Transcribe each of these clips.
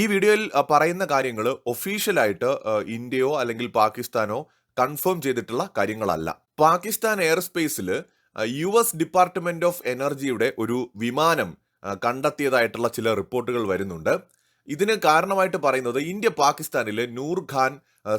ഈ വീഡിയോയിൽ പറയുന്ന കാര്യങ്ങൾ ഒഫീഷ്യലായിട്ട് ഇന്ത്യയോ അല്ലെങ്കിൽ പാകിസ്ഥാനോ കൺഫേം ചെയ്തിട്ടുള്ള കാര്യങ്ങളല്ല. പാകിസ്ഥാൻ എയർ സ്പേസിൽ യു എസ് ഡിപ്പാർട്ട്മെന്റ് ഓഫ് എനർജിയുടെ ഒരു വിമാനം കണ്ടെത്തിയതായിട്ടുള്ള ചില റിപ്പോർട്ടുകൾ വരുന്നുണ്ട്. ഇതിന് കാരണമായിട്ട് പറയുന്നത് ഇന്ത്യ പാകിസ്ഥാനിൽ നൂർ ഖാൻ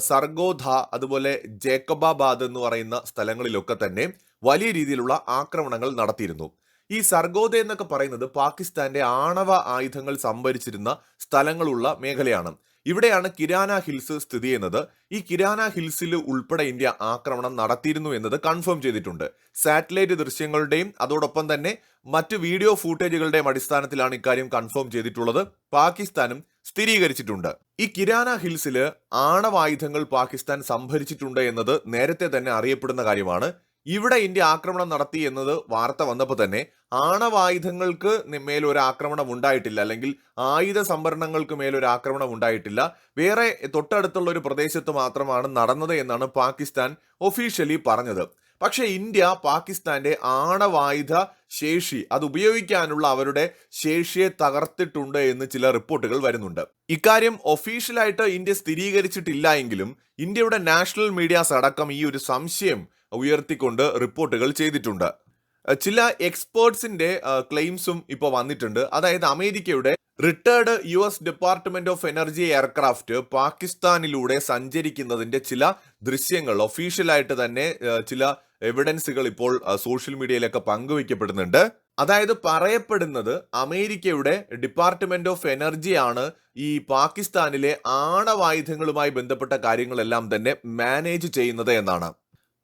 സർഗോധ അതുപോലെ ജേക്കബാബാദ് എന്ന് പറയുന്ന സ്ഥലങ്ങളിലൊക്കെ തന്നെ വലിയ രീതിയിലുള്ള ആക്രമണങ്ങൾ നടത്തിയിരുന്നു. ഈ സർഗോദ എന്നൊക്കെ പറയുന്നത് പാകിസ്ഥാന്റെ ആണവ ആയുധങ്ങൾ സംഭരിച്ചിരുന്ന സ്ഥലങ്ങളുള്ള മേഖലയാണ്. ഇവിടെയാണ് കിരാന ഹിൽസ് സ്ഥിതി ചെയ്യുന്നത്. ഈ കിരാന ഹിൽസിൽ ഉൾപ്പെടെ ഇന്ത്യ ആക്രമണം നടത്തിയിരുന്നു എന്നത് കൺഫേം ചെയ്തിട്ടുണ്ട്. സാറ്റലൈറ്റ് ദൃശ്യങ്ങളുടെയും അതോടൊപ്പം തന്നെ മറ്റ് വീഡിയോ ഫൂട്ടേജുകളുടെയും അടിസ്ഥാനത്തിലാണ് ഇക്കാര്യം കൺഫേം ചെയ്തിട്ടുള്ളത്. പാകിസ്ഥാനും സ്ഥിരീകരിച്ചിട്ടുണ്ട്. ഈ കിരാന ഹിൽസിൽ ആണവായുധങ്ങൾ പാകിസ്ഥാൻ സംഭരിച്ചിട്ടുണ്ട് എന്നത് നേരത്തെ തന്നെ അറിയപ്പെടുന്ന കാര്യമാണ്. ഇവിടെ ഇന്ത്യ ആക്രമണം നടത്തി എന്നത് വാർത്ത വന്നപ്പോൾ തന്നെ ആണവായുധങ്ങൾക്ക് മേൽ ഒരു ആക്രമണം ഉണ്ടായിട്ടില്ല. അല്ലെങ്കിൽ ആയുധ സംഭരണങ്ങൾക്ക് മേൽ ഒരു ആക്രമണം ഉണ്ടായിട്ടില്ല. വേറെ തൊട്ടടുത്തുള്ള ഒരു പ്രദേശത്ത് മാത്രമാണ് നടന്നത് എന്നാണ് പാകിസ്ഥാൻ ഒഫീഷ്യലി പറഞ്ഞത്. പക്ഷേ ഇന്ത്യ പാകിസ്ഥാന്റെ ആണവായുധ ശേഷി അത് ഉപയോഗിക്കാനുള്ള അവരുടെ ശേഷിയെ തകർത്തിട്ടുണ്ട് എന്ന് ചില റിപ്പോർട്ടുകൾ വരുന്നുണ്ട്. ഇക്കാര്യം ഒഫീഷ്യലായിട്ട് ഇന്ത്യ സ്ഥിരീകരിച്ചിട്ടില്ല എങ്കിലും ഇന്ത്യയുടെ നാഷണൽ മീഡിയാസ് അടക്കം ഈ ഒരു സംശയം ഉയർത്തിക്കൊണ്ട് റിപ്പോർട്ടുകൾ ചെയ്തിട്ടുണ്ട്. ചില എക്സ്പേർട്സിന്റെ ക്ലെയിംസും ഇപ്പോൾ വന്നിട്ടുണ്ട്. അതായത് അമേരിക്കയുടെ retired U S department of energy aircraft പാകിസ്ഥാനിലൂടെ സഞ്ചരിക്കുന്നതിന്റെ ചില ദൃശ്യങ്ങൾ ഒഫീഷ്യലായിട്ട് തന്നെ ചില എവിഡൻസുകൾ ഇപ്പോൾ സോഷ്യൽ മീഡിയയിലൊക്കെ പങ്കുവയ്ക്കപ്പെടുന്നുണ്ട്. അതായത് പറയപ്പെടുന്നത് അമേരിക്കയുടെ ഡിപ്പാർട്ട്മെന്റ് ഓഫ് എനർജി ആണ് ഈ പാകിസ്ഥാനിലെ ആണവായുധങ്ങളുമായി ബന്ധപ്പെട്ട കാര്യങ്ങളെല്ലാം തന്നെ മാനേജ് ചെയ്യുന്നത് എന്നാണ്.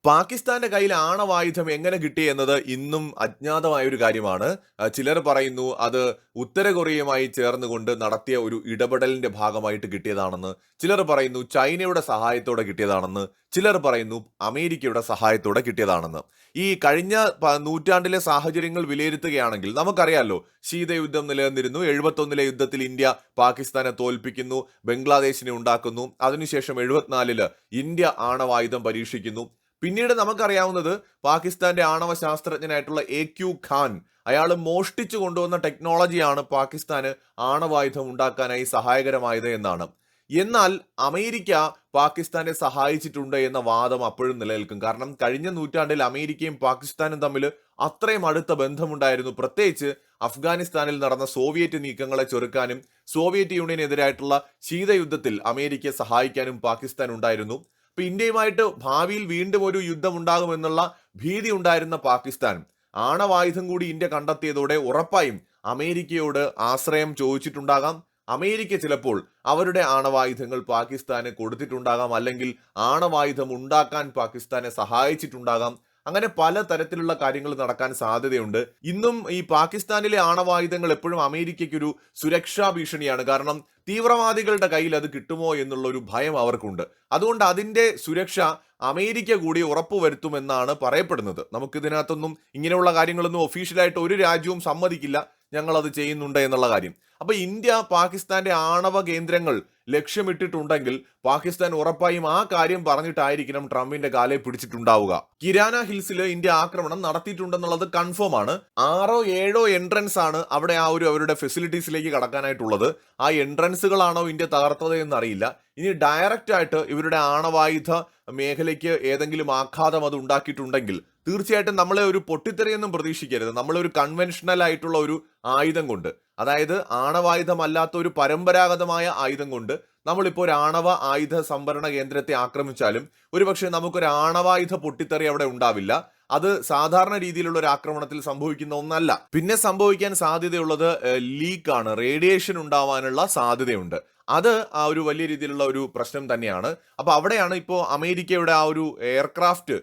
പാകിസ്ഥാന്റെ കയ്യിൽ ആണവായുധം എങ്ങനെ കിട്ടി എന്നത് ഇന്നും അജ്ഞാതമായ ഒരു കാര്യമാണ് ചിലർ പറയുന്നു അത് ഉത്തര കൊറിയയുമായി ചേർന്നുകൊണ്ട് നടത്തിയ ഒരു ഇടപെടലിന്റെ ഭാഗമായിട്ട് കിട്ടിയതാണെന്ന്. ചിലർ പറയുന്നു ചൈനയുടെ സഹായത്തോടെ കിട്ടിയതാണെന്ന്. ചിലർ പറയുന്നു അമേരിക്കയുടെ സഹായത്തോടെ കിട്ടിയതാണെന്ന്. ഈ കഴിഞ്ഞ നൂറ്റാണ്ടിലെ സാഹചര്യങ്ങൾ വിലയിരുത്തുകയാണെങ്കിൽ നമുക്കറിയാലോ ശീതയുദ്ധം നിലനിന്നിരുന്നു. എഴുപത്തൊന്നിലെ യുദ്ധത്തിൽ ഇന്ത്യ പാകിസ്ഥാനെ തോൽപ്പിക്കുന്നു ബംഗ്ലാദേശിനെ ഉണ്ടാക്കുന്നു. അതിനുശേഷം എഴുപത്തിനാലിൽ ഇന്ത്യ ആണവായുധം പരീക്ഷിക്കുന്നു. പിന്നീട് നമുക്കറിയാവുന്നത് പാകിസ്ഥാന്റെ ആണവ ശാസ്ത്രജ്ഞനായിട്ടുള്ള എ ക്യു ഖാൻ. അയാൾ മോഷ്ടിച്ചു കൊണ്ടുവന്ന ടെക്നോളജിയാണ് പാകിസ്ഥാന് ആണവായുധം ഉണ്ടാക്കാനായി സഹായകരമായത് എന്നാണ്. എന്നാൽ അമേരിക്ക പാകിസ്ഥാനെ സഹായിച്ചിട്ടുണ്ട് എന്ന വാദം അപ്പോഴും നിലനിൽക്കും. കാരണം കഴിഞ്ഞ നൂറ്റാണ്ടിൽ അമേരിക്കയും പാകിസ്ഥാനും തമ്മിൽ അത്രയും അടുത്ത ബന്ധമുണ്ടായിരുന്നു. പ്രത്യേകിച്ച് അഫ്ഗാനിസ്ഥാനിൽ നടന്ന സോവിയറ്റ് നീക്കങ്ങളെ ചെറുക്കാനും സോവിയറ്റ് യൂണിയനെതിരായിട്ടുള്ള ശീതയുദ്ധത്തിൽ അമേരിക്കയെ സഹായിക്കാനും പാകിസ്ഥാൻ ഉണ്ടായിരുന്നു. അപ്പൊ ഇന്ത്യയുമായിട്ട് ഭാവിയിൽ വീണ്ടും ഒരു യുദ്ധം ഉണ്ടാകുമെന്നുള്ള ഭീതി ഉണ്ടായിരുന്ന പാകിസ്ഥാൻ. ആണവായുധം കൂടി ഇന്ത്യ കണ്ടെത്തിയതോടെ ഉറപ്പായും അമേരിക്കയോട് ആശ്രയം ചോദിച്ചിട്ടുണ്ടാകാം. അമേരിക്ക ചിലപ്പോൾ അവരുടെ ആണവായുധങ്ങൾ പാകിസ്ഥാന് കൊടുത്തിട്ടുണ്ടാകാം അല്ലെങ്കിൽ ആണവായുധം ഉണ്ടാക്കാൻ പാകിസ്ഥാനെ സഹായിച്ചിട്ടുണ്ടാകാം അങ്ങനെ പല തരത്തിലുള്ള കാര്യങ്ങൾ നടക്കാൻ സാധ്യതയുണ്ട്. ഇന്നും ഈ പാകിസ്ഥാനിലെ ആണവായുധങ്ങൾ എപ്പോഴും അമേരിക്കയ്ക്കൊരു സുരക്ഷാ ഭീഷണിയാണ്. കാരണം തീവ്രവാദികളുടെ കയ്യിൽ അത് കിട്ടുമോ എന്നുള്ള ഒരു ഭയം അവർക്കുണ്ട്. അതുകൊണ്ട് അതിന്റെ സുരക്ഷ അമേരിക്ക കൂടി ഉറപ്പുവരുത്തുമെന്നാണ് പറയപ്പെടുന്നത്. നമുക്കിതിനകത്തൊന്നും ഇങ്ങനെയുള്ള കാര്യങ്ങളൊന്നും ഒഫീഷ്യലായിട്ട് ഒരു രാജ്യവും സമ്മതിക്കില്ല. ഞങ്ങൾ അത് ചെയ്യുന്നുണ്ട് എന്നുള്ള കാര്യം. അപ്പൊ ഇന്ത്യ പാകിസ്ഥാന്റെ ആണവ കേന്ദ്രങ്ങൾ ലക്ഷ്യമിട്ടിട്ടുണ്ടെങ്കിൽ പാകിസ്ഥാൻ ഉറപ്പായും ആ കാര്യം പറഞ്ഞിട്ടായിരിക്കണം ട്രംപിന്റെ കാലെ പിടിച്ചിട്ടുണ്ടാവുക. കിരാന ഹിൽസിൽ ഇന്ത്യ ആക്രമണം നടത്തിയിട്ടുണ്ടെന്നുള്ളത് കൺഫേം ആണ്. ആറോ ഏഴോ എൻട്രൻസ് ആണ് അവിടെ ആ ഒരു അവരുടെ ഫെസിലിറ്റീസിലേക്ക് കടക്കാനായിട്ടുള്ളത്. ആ എൻട്രൻസുകളാണോ ഇന്ത്യ തകർത്തത് എന്നറിയില്ല. ഇനി ഡയറക്റ്റ് ആയിട്ട് ഇവരുടെ ആണവായുധ മേഖലയ്ക്ക് ഏതെങ്കിലും ആഘാതം അത് ഉണ്ടാക്കിയിട്ടുണ്ടെങ്കിൽ തീർച്ചയായിട്ടും നമ്മളെ ഒരു പൊട്ടിത്തെറിയൊന്നും പ്രതീക്ഷിക്കരുത്. നമ്മളൊരു കൺവെൻഷണൽ ആയിട്ടുള്ള ഒരു ആയുധം കൊണ്ട്. അതായത് ആണവായുധമല്ലാത്ത ഒരു പരമ്പരാഗതമായ ആയുധം കൊണ്ട് നമ്മളിപ്പോൾ ഒരു ആണവ ആയുധ സംഭരണ കേന്ദ്രത്തെ ആക്രമിച്ചാലും ഒരുപക്ഷെ നമുക്കൊരു ആണവായുധ പൊട്ടിത്തെറി അവിടെ ഉണ്ടാവില്ല. അത് സാധാരണ രീതിയിലുള്ള ഒരു ആക്രമണത്തിൽ സംഭവിക്കുന്ന ഒന്നല്ല. പിന്നെ സംഭവിക്കാൻ സാധ്യതയുള്ളത് ലീക്ക് ആണ് റേഡിയേഷൻ ഉണ്ടാവാനുള്ള സാധ്യതയുണ്ട്. അത് ആ ഒരു വലിയ രീതിയിലുള്ള ഒരു പ്രശ്നം തന്നെയാണ്. അപ്പൊ അവിടെയാണ് ഇപ്പോൾ അമേരിക്കയുടെ ആ ഒരു എയർക്രാഫ്റ്റ്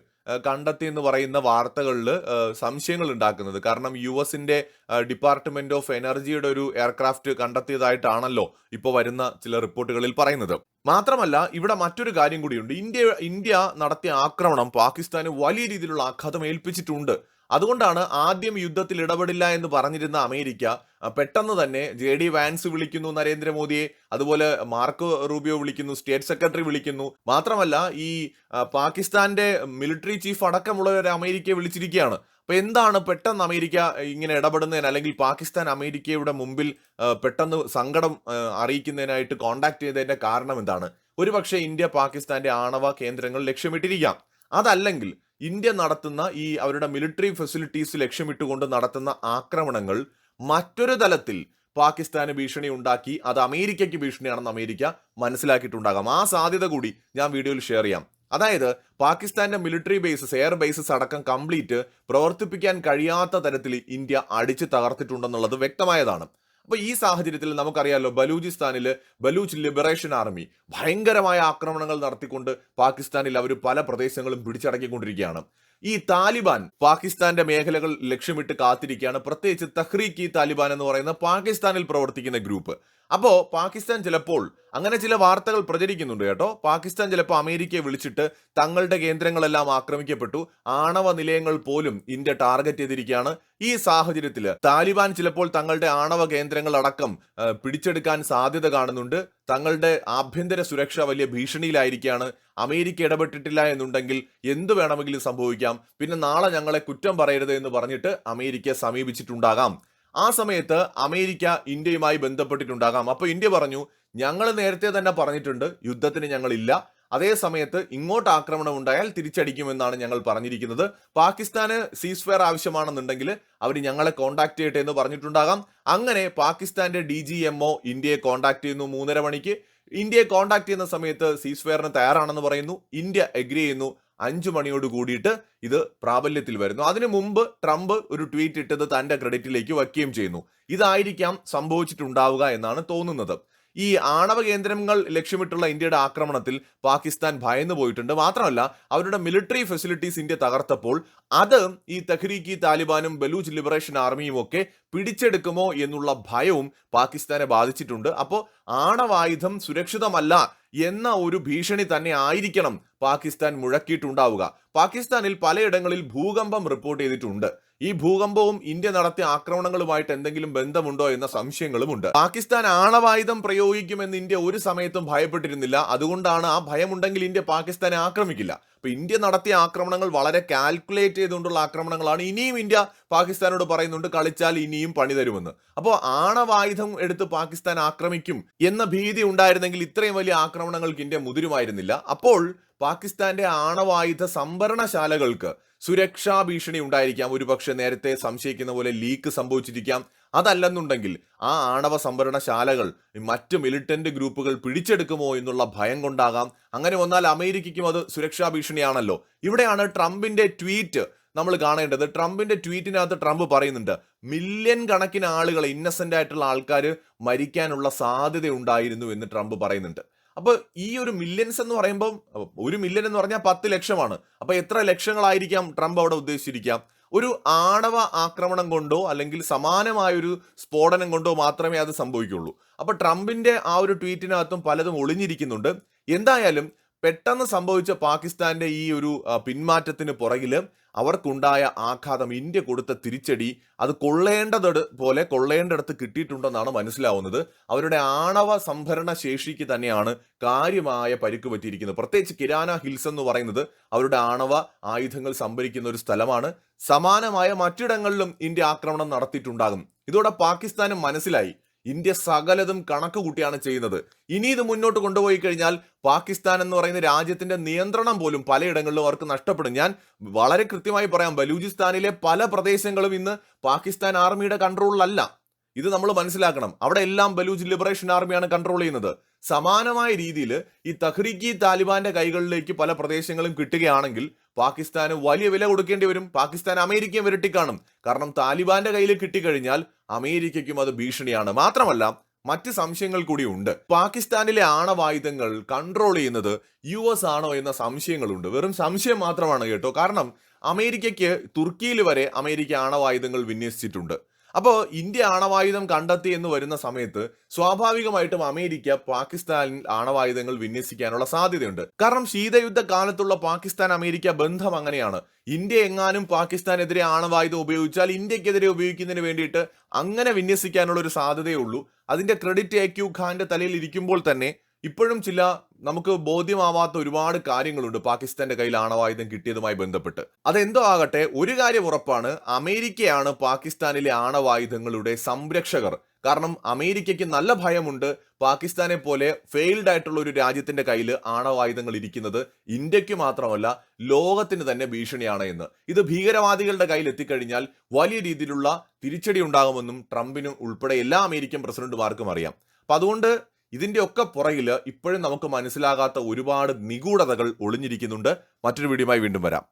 കണ്ടെത്തി എന്ന് പറയുന്ന വാർത്തകളിൽ സംശയങ്ങൾ ഉണ്ടാക്കുന്നത്. കാരണം യു എസിന്റെ ഡിപ്പാർട്ട്മെന്റ് ഓഫ് എനർജിയുടെ ഒരു എയർക്രാഫ്റ്റ് കണ്ടെത്തിയതായിട്ടാണല്ലോ ഇപ്പോൾ വരുന്ന ചില റിപ്പോർട്ടുകളിൽ പറയുന്നത്. മാത്രമല്ല ഇവിടെ മറ്റൊരു കാര്യം കൂടിയുണ്ട്. ഇന്ത്യ ഇന്ത്യ നടത്തിയ ആക്രമണം പാകിസ്ഥാന് വലിയ രീതിയിലുള്ള ആഘാതം ഏൽപ്പിച്ചിട്ടുണ്ട്. അതുകൊണ്ടാണ് ആദ്യം യുദ്ധത്തിൽ ഇടപെടില്ല എന്ന് പറഞ്ഞിരുന്ന അമേരിക്ക പെട്ടെന്ന് തന്നെ ജെ ഡി വാൻസ് വിളിക്കുന്നു നരേന്ദ്രമോദിയെ അതുപോലെ മാർക്കോ റൂബിയോ വിളിക്കുന്നു സ്റ്റേറ്റ് സെക്രട്ടറി വിളിക്കുന്നു. മാത്രമല്ല ഈ പാകിസ്ഥാന്റെ മിലിറ്ററി ചീഫ് അടക്കമുള്ളവരെ അമേരിക്കയെ വിളിച്ചിരിക്കുകയാണ്. അപ്പൊ എന്താണ് പെട്ടെന്ന് അമേരിക്ക ഇങ്ങനെ ഇടപെടുന്നതിന് അല്ലെങ്കിൽ പാകിസ്ഥാൻ അമേരിക്കയുടെ മുമ്പിൽ പെട്ടെന്ന് സങ്കടം അറിയിക്കുന്നതിനായിട്ട് കോണ്ടാക്ട് ചെയ്തതിന്റെ കാരണം എന്താണ്? ഒരുപക്ഷെ ഇന്ത്യ പാകിസ്ഥാന്റെ ആണവ കേന്ദ്രങ്ങൾ ലക്ഷ്യമിട്ടിരിക്കാം. അതല്ലെങ്കിൽ ഇന്ത്യ നടത്തുന്ന ഈ അവരുടെ മിലിറ്ററി ഫെസിലിറ്റീസ് ലക്ഷ്യമിട്ടുകൊണ്ട് നടത്തുന്ന ആക്രമണങ്ങൾ മറ്റൊരു തലത്തിൽ പാകിസ്ഥാന് ഭീഷണി ഉണ്ടാക്കി അത് അമേരിക്കയ്ക്ക് ഭീഷണിയാണെന്ന് അമേരിക്ക മനസ്സിലാക്കിയിട്ടുണ്ടാകാം. ആ സാധ്യത കൂടി ഞാൻ വീഡിയോയിൽ ഷെയർ ചെയ്യാം. അതായത് പാകിസ്ഥാന്റെ മിലിറ്ററി ബേസസ് എയർ ബേസസ് അടക്കം കംപ്ലീറ്റ് പ്രവർത്തിപ്പിക്കാൻ കഴിയാത്ത തരത്തിൽ ഇന്ത്യ അടിച്ചു തകർത്തിട്ടുണ്ടെന്നുള്ളത് വ്യക്തമായതാണ്. അപ്പൊ ഈ സാഹചര്യത്തിൽ നമുക്കറിയാലോ ബലൂചിസ്ഥാനിൽ ബലൂച്ച് ലിബറേഷൻ ആർമി ഭയങ്കരമായ ആക്രമണങ്ങൾ നടത്തിക്കൊണ്ട് പാകിസ്ഥാനിൽ അവർ പല പ്രദേശങ്ങളും പിടിച്ചടക്കിക്കൊണ്ടിരിക്കുകയാണ്. ഈ താലിബാൻ പാകിസ്ഥാന്റെ മേഖലകൾ ലക്ഷ്യമിട്ട് കാത്തിരിക്കുകയാണ്. പ്രത്യേകിച്ച് തഹ്രീക്ക് ഇ താലിബാൻ എന്ന് പറയുന്ന പാകിസ്ഥാനിൽ പ്രവർത്തിക്കുന്ന ഗ്രൂപ്പ്. അപ്പോ പാകിസ്ഥാൻ ചിലപ്പോൾ അങ്ങനെ ചില വാർത്തകൾ പ്രചരിക്കുന്നുണ്ട് കേട്ടോ. പാകിസ്ഥാൻ ചിലപ്പോൾ അമേരിക്കയെ വിളിച്ചിട്ട് തങ്ങളുടെ കേന്ദ്രങ്ങളെല്ലാം ആക്രമിക്കപ്പെട്ടു. ആണവ നിലയങ്ങൾ പോലും ഇന്ത്യ ടാർഗറ്റ് ചെയ്തിരിക്കുകയാണ്. ഈ സാഹചര്യത്തിൽ താലിബാൻ ചിലപ്പോൾ തങ്ങളുടെ ആണവ കേന്ദ്രങ്ങൾ അടക്കം പിടിച്ചെടുക്കാൻ സാധ്യത കാണുന്നുണ്ട്. തങ്ങളുടെ ആഭ്യന്തര സുരക്ഷ വലിയ ഭീഷണിയിലായിരിക്കുകയാണ്. അമേരിക്ക ഇടപെട്ടിട്ടില്ല എന്നുണ്ടെങ്കിൽ എന്ത് വേണമെങ്കിലും സംഭവിക്കാം. പിന്നെ നാളെ ഞങ്ങളെ കുറ്റം പറയരുത് എന്ന് പറഞ്ഞിട്ട് അമേരിക്കയെ സമീപിച്ചിട്ടുണ്ടാകാം. ആ സമയത്ത് അമേരിക്ക ഇന്ത്യയുമായി ബന്ധപ്പെട്ടിട്ടുണ്ടാകാം. അപ്പോൾ ഇന്ത്യ പറഞ്ഞു ഞങ്ങൾ നേരത്തെ തന്നെ പറഞ്ഞിട്ടുണ്ട് യുദ്ധത്തിന് ഞങ്ങളില്ല. അതേ സമയത്ത് ഇങ്ങോട്ട് ആക്രമണം ഉണ്ടായാൽ തിരിച്ചടിക്കുമെന്നാണ് ഞങ്ങൾ പറഞ്ഞിരിക്കുന്നത്. പാകിസ്ഥാന് സീസ് ഫയർ ആവശ്യമാണെന്നുണ്ടെങ്കിൽ അവർ ഞങ്ങളെ കോണ്ടാക്ട് ചെയ്യട്ടെ എന്ന് പറഞ്ഞിട്ടുണ്ടാകാം. അങ്ങനെ പാകിസ്ഥാന്റെ ഡി ജി എം ഒ ഇന്ത്യയെ കോണ്ടാക്ട് ചെയ്യുന്നു മൂന്നര മണിക്ക്. ഇന്ത്യയെ കോണ്ടാക്ട് ചെയ്യുന്ന സമയത്ത് സീസ് ഫയറിന് തയ്യാറാണെന്ന് പറയുന്നു. ഇന്ത്യ എഗ്രി ചെയ്യുന്നു. അഞ്ചു മണിയോട് കൂടിയിട്ട് ഇത് പ്രാബല്യത്തിൽ വരുന്നു. അതിനു മുമ്പ് ട്രംപ് ഒരു ട്വീറ്റ് ഇട്ടത് തന്റെ ക്രെഡിറ്റിലേക്ക് വയ്ക്കുകയും ചെയ്യുന്നു. ഇതായിരിക്കാം സംഭവിച്ചിട്ടുണ്ടാവുക എന്നാണ് തോന്നുന്നത്. ഈ ആണവ കേന്ദ്രങ്ങൾ ലക്ഷ്യമിട്ടുള്ള ഇന്ത്യയുടെ ആക്രമണത്തിൽ പാകിസ്ഥാൻ ഭയന്നു പോയിട്ടുണ്ട്. മാത്രമല്ല അവരുടെ മിലിറ്ററി ഫെസിലിറ്റീസ് ഇന്ത്യ തകർത്തപ്പോൾ അത് ഈ തെഹ്രീക്ക് താലിബാനും ബലൂച്ച് ലിബറേഷൻ ആർമിയും ഒക്കെ പിടിച്ചെടുക്കുമോ എന്നുള്ള ഭയവും പാകിസ്ഥാനെ ബാധിച്ചിട്ടുണ്ട്. അപ്പോൾ ആണവായുധം സുരക്ഷിതമല്ല എന്ന ഒരു ഭീഷണി തന്നെ ആയിരിക്കണം പാകിസ്ഥാൻ മുഴക്കിയിട്ടുണ്ടാവുക. പാകിസ്ഥാനിൽ പലയിടങ്ങളിൽ ഭൂകമ്പം റിപ്പോർട്ട് ചെയ്തിട്ടുണ്ട്. ഈ ഭൂകമ്പവും ഇന്ത്യ നടത്തിയ ആക്രമണങ്ങളുമായിട്ട് എന്തെങ്കിലും ബന്ധമുണ്ടോ എന്ന സംശയങ്ങളും ഉണ്ട് പാകിസ്ഥാൻ ആണവായുധം പ്രയോഗിക്കുമെന്ന് ഇന്ത്യ ഒരു സമയത്തും ഭയപ്പെട്ടിരുന്നില്ല. അതുകൊണ്ടാണ് ആ ഭയമുണ്ടെങ്കിൽ ഇന്ത്യ പാകിസ്ഥാനെ ആക്രമിക്കില്ല. അപ്പൊ ഇന്ത്യ നടത്തിയ ആക്രമണങ്ങൾ വളരെ കാൽക്കുലേറ്റ് ചെയ്തുകൊണ്ടുള്ള ആക്രമണങ്ങളാണ് ഇനിയും ഇന്ത്യ പാകിസ്ഥാനോട് പറയുന്നുണ്ട് കളിച്ചാൽ ഇനിയും പണി തരുമെന്ന്. അപ്പോൾ ആണവായുധം എടുത്ത് പാകിസ്ഥാൻ ആക്രമിക്കും എന്ന ഭീതി ഉണ്ടായിരുന്നെങ്കിൽ ഇത്രയും വലിയ ആക്രമണങ്ങൾക്ക് ഇന്ത്യ മുതിരുമായിരുന്നില്ല. അപ്പോൾ പാകിസ്ഥാന്റെ ആണവായുധ സംഭരണശാലകൾക്ക് സുരക്ഷാ ഭീഷണി ഉണ്ടായിരിക്കാം. ഒരുപക്ഷെ നേരത്തെ സംശയിക്കുന്ന പോലെ ലീക്ക് സംഭവിച്ചിരിക്കാം. അതല്ലെന്നുണ്ടെങ്കിൽ ആ ആണവ സംഭരണശാലകൾ മറ്റ് മിലിറ്റന്റ് ഗ്രൂപ്പുകൾ പിടിച്ചെടുക്കുമോ എന്നുള്ള ഭയം കൊണ്ടാകാം. അങ്ങനെ വന്നാൽ അമേരിക്കയ്ക്കും അത് സുരക്ഷാ ഭീഷണിയാണല്ലോ. ഇവിടെയാണ് ട്രംപിന്റെ ട്വീറ്റ് നമ്മൾ കാണേണ്ടത്. ട്രംപിന്റെ ട്വീറ്റിനകത്ത് ട്രംപ് പറയുന്നുണ്ട് മില്യൺ കണക്കിന് ആളുകൾ ഇന്നസെന്റ് ആയിട്ടുള്ള ആൾക്കാർ മരിക്കാനുള്ള സാധ്യത ഉണ്ടായിരുന്നു എന്ന് ട്രംപ് പറയുന്നുണ്ട്. അപ്പൊ ഈ ഒരു മില്യൺസ് എന്ന് പറയുമ്പോൾ ഒരു മില്യൺ എന്ന് പറഞ്ഞാൽ പത്ത് ലക്ഷമാണ്. അപ്പോൾ എത്ര ലക്ഷങ്ങളായിരിക്കാം ട്രംപ് അവിടെ ഉദ്ദേശിച്ചിരിക്കാം? ഒരു ആണവ ആക്രമണം കൊണ്ടോ അല്ലെങ്കിൽ സമാനമായൊരു സ്ഫോടനം കൊണ്ടോ മാത്രമേ അത് സംഭവിക്കുള്ളൂ. അപ്പോൾ ട്രംപിന്റെ ആ ഒരു ട്വീറ്റിനകത്തും പലതും ഒളിഞ്ഞിരിക്കുന്നുണ്ട്. എന്തായാലും പെട്ടെന്ന് സംഭവിച്ച പാകിസ്ഥാന്റെ ഈ ഒരു പിന്മാറ്റത്തിന് പുറകിൽ അവർക്കുണ്ടായ ആഘാതം ഇന്ത്യ കൊടുത്ത തിരിച്ചടി അത് കൊള്ളേണ്ടത് പോലെ കൊള്ളേണ്ടടുത്ത് കിട്ടിയിട്ടുണ്ടെന്നാണ് മനസ്സിലാവുന്നത്. അവരുടെ ആണവ സംഭരണ ശേഷിക്ക് തന്നെയാണ് കാര്യമായ പരിക്ക് പറ്റിയിരിക്കുന്നത്. പ്രത്യേകിച്ച് കിരാന ഹിൽസ് എന്ന് പറയുന്നത് അവരുടെ ആണവ ആയുധങ്ങൾ സംഭരിക്കുന്ന ഒരു സ്ഥലമാണ്. സമാനമായ മറ്റിടങ്ങളിലും ഇന്ത്യ ആക്രമണം നടത്തിയിട്ടുണ്ടാകും. ഇതോടെ പാകിസ്ഥാനും മനസ്സിലായി. ഇന്ത്യ സകലതും കണക്ക് കൂട്ടിയാണ് ചെയ്യുന്നത്. ഇനി ഇത് മുന്നോട്ട് കൊണ്ടുപോയി കഴിഞ്ഞാൽ പാകിസ്ഥാൻ എന്ന് പറയുന്ന രാജ്യത്തിന്റെ നിയന്ത്രണം പോലും പലയിടങ്ങളിലും അവർക്ക് നഷ്ടപ്പെടും. ഞാൻ വളരെ കൃത്യമായി പറയാം ബലൂചിസ്ഥാനിലെ പല പ്രദേശങ്ങളും ഇന്ന് പാകിസ്ഥാൻ ആർമിയുടെ കൺട്രോളിലല്ല ഇത് നമ്മൾ മനസ്സിലാക്കണം. അവിടെ എല്ലാം ബലൂജ് ലിബറേഷൻ ആർമിയാണ് കൺട്രോൾ ചെയ്യുന്നത്. സമാനമായ രീതിയിൽ ഈ തഹ്രീക്കി താലിബാന്റെ കൈകളിലേക്ക് പല പ്രദേശങ്ങളും കിട്ടുകയാണെങ്കിൽ പാകിസ്ഥാന് വലിയ വില കൊടുക്കേണ്ടി വരും. പാകിസ്ഥാൻ അമേരിക്കയും വിരട്ടിക്കാണും. കാരണം താലിബാന്റെ കയ്യിൽ കിട്ടിക്കഴിഞ്ഞാൽ അമേരിക്കയ്ക്കും അത് ഭീഷണിയാണ്. മാത്രമല്ല മറ്റ് സംശയങ്ങൾ കൂടി ഉണ്ട്. പാകിസ്ഥാനിലെ ആണവായുധങ്ങൾ കൺട്രോൾ ചെയ്യുന്നത് യു എസ് ആണോ എന്ന സംശയങ്ങളുണ്ട്. വെറും സംശയം മാത്രമാണ് കേട്ടോ. കാരണം അമേരിക്കയ്ക്ക് തുർക്കിയിൽ വരെ അമേരിക്ക ആണവായുധങ്ങൾ വിന്യസിച്ചിട്ടുണ്ട്. അപ്പോൾ ഇന്ത്യ ആണവായുധം കണ്ടെത്തി എന്ന് വരുന്ന സമയത്ത് സ്വാഭാവികമായിട്ടും അമേരിക്ക പാകിസ്ഥാനിൽ ആണവായുധങ്ങൾ വിന്യസിക്കാനുള്ള സാധ്യതയുണ്ട്. കാരണം ശീതയുദ്ധ കാലത്തുള്ള പാകിസ്ഥാൻ അമേരിക്ക ബന്ധം അങ്ങനെയാണ്. ഇന്ത്യ എങ്ങാനും പാകിസ്ഥാനെതിരെ ആണവായുധം ഉപയോഗിച്ചാൽ ഇന്ത്യക്കെതിരെ ഉപയോഗിക്കുന്നതിന് വേണ്ടിയിട്ട് അങ്ങനെ വിന്യസിക്കാനുള്ള ഒരു സാധ്യതയുള്ളൂ അതിന്റെ ക്രെഡിറ്റ് എ ക്യു ഖാന്റെ തലയിൽ ഇരിക്കുമ്പോൾ തന്നെ ഇപ്പോഴും ചില നമുക്ക് ബോധ്യമാവാത്ത ഒരുപാട് കാര്യങ്ങളുണ്ട് പാകിസ്ഥാന്റെ കയ്യിൽ ആണവായുധം കിട്ടിയതുമായി ബന്ധപ്പെട്ട്. അതെന്തോ ആകട്ടെ ഒരു കാര്യം ഉറപ്പാണ് അമേരിക്കയാണ് പാകിസ്ഥാനിലെ ആണവായുധങ്ങളുടെ സംരക്ഷകർ. കാരണം അമേരിക്കയ്ക്ക് നല്ല ഭയമുണ്ട് പാകിസ്ഥാനെ പോലെ ഫെയിൽഡ് ആയിട്ടുള്ള ഒരു രാജ്യത്തിന്റെ കയ്യിൽ ആണവായുധങ്ങൾ ഇരിക്കുന്നത് ഇന്ത്യയ്ക്ക് മാത്രമല്ല ലോകത്തിന് തന്നെ ഭീഷണിയാണ് എന്ന്. ഇത് ഭീകരവാദികളുടെ കയ്യിൽ എത്തിക്കഴിഞ്ഞാൽ വലിയ രീതിയിലുള്ള തിരിച്ചടി ഉണ്ടാകുമെന്നും ട്രംപിനും ഉൾപ്പെടെ എല്ലാ അമേരിക്കൻ പ്രസിഡന്റുമാർക്കും അറിയാം. അപ്പൊ അതുകൊണ്ട് ഇതിന്റെ ഒക്കെ പുറകിൽ ഇപ്പോഴും നമുക്ക് മനസ്സിലാകാത്ത ഒരുപാട് നിഗൂഢതകൾ ഒളിഞ്ഞിരിക്കുന്നുണ്ട്. മറ്റൊരു വീഡിയോയുമായി വീണ്ടും വരാം.